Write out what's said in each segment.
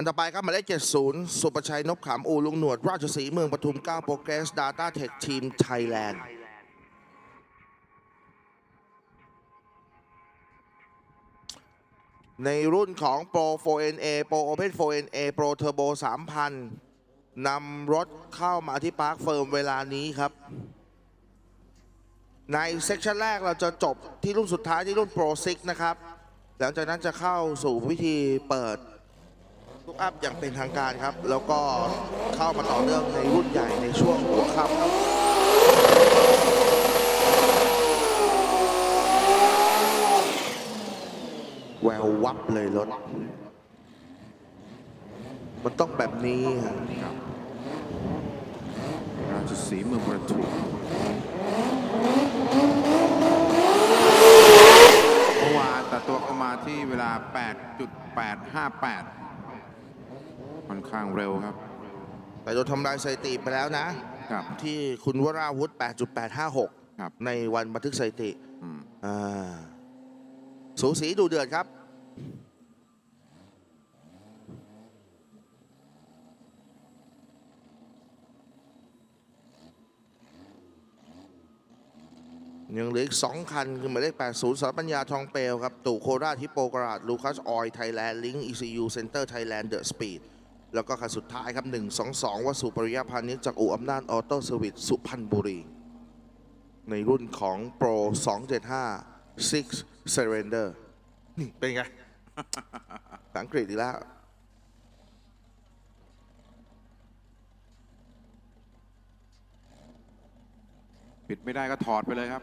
มันต่อไปครับหมายเลข70 สุประชัยนพขามอูลุงหนวด ราชสีเมืองปทุม9โปรเกรส Data Tech ทีมไทยแลนด์ในรุ่นของ Pro 4NA Pro Open 4NA Pro Turbo 3000 นำรถเข้ามาที่ปาร์คเฟิร์มเวลานี้ครับ ในเซกชันแรกเราจะจบที่รุ่นสุดท้ายที่รุ่น Pro 6 นะครับ หลังจากนั้นจะเข้าสู่วิธีเปิด ทุกอัพอย่างเป็นทางการครับ แล้วก็เข้ามาต่อเนื่องในรุ่นใหญ่ในช่วงหัวค่ำครับแวววับเลยรถ มันต้องแบบนี้ครับราชสีเมืองประทุมเมื่อวานแต่ตัวเข้ามาที่เวลา 8.858 ค่อนข้างเร็วครับ แต่โดนทำลายสถิติไปแล้วนะ ครับ ที่คุณวราวุธ8.856ครับในวันบันทึกสถิติอืมอ่าสูสีดูเดือดครับ ยังเหลืออีก 2 คัน คือหมายเลข 80 สารปัญญาทองเปลวครับ ตู่โคราชฮิปโปกราดลูคัสออยไทยแลนด์ลิงก์ ECU Center Thailand The Speed แล้ วก็คันสุดท้ายครับ 122วสุปริยพานิชจากอู่อำนาจออโต้เซอร์วิสสุพรรณบุรี ในรุ่นของ Pro 275 6 Surrender นี่เป็นไงภาษาอังกฤษอีกแล้วปิดไม่ได้ก็ถอดไปเลยครับ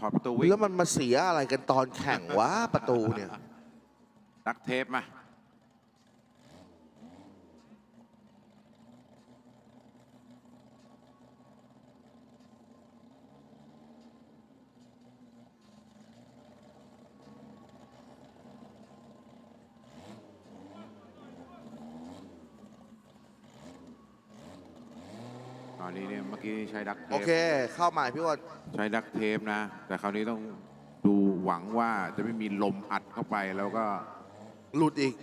ถอดประตูวิ่งแล้วมันมาเสียอะไรกันตอนแข่งวะประตูเนี่ยดักเทปมา ตอนนี้เนี่ยเมื่อกี้ใช้ดักเทโอปเค เข้าใหม่พี่อ้วันใช้ดักเทปนะ แต่คราวนี้ต้องดูหวังว่าจะไม่มีลมอัดเข้าไปแล้วก็หลุดอีก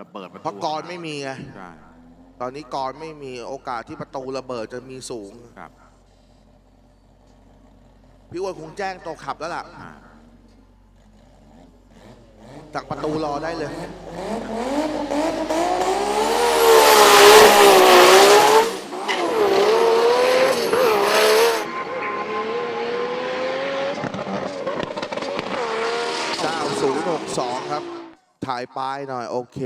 ระเบิดประตูเพราะกรไม่มีไง ใช่ตอนนี้กรไม่มีโอกาสที่ประตูระเบิดจะมีสูง ครับพี่อ้วนคงแจ้งตัวขับแล้วล่ะอ่าจากประตูรอได้เลย 062 ครับ ถ่ายปลายหน่อย โอเค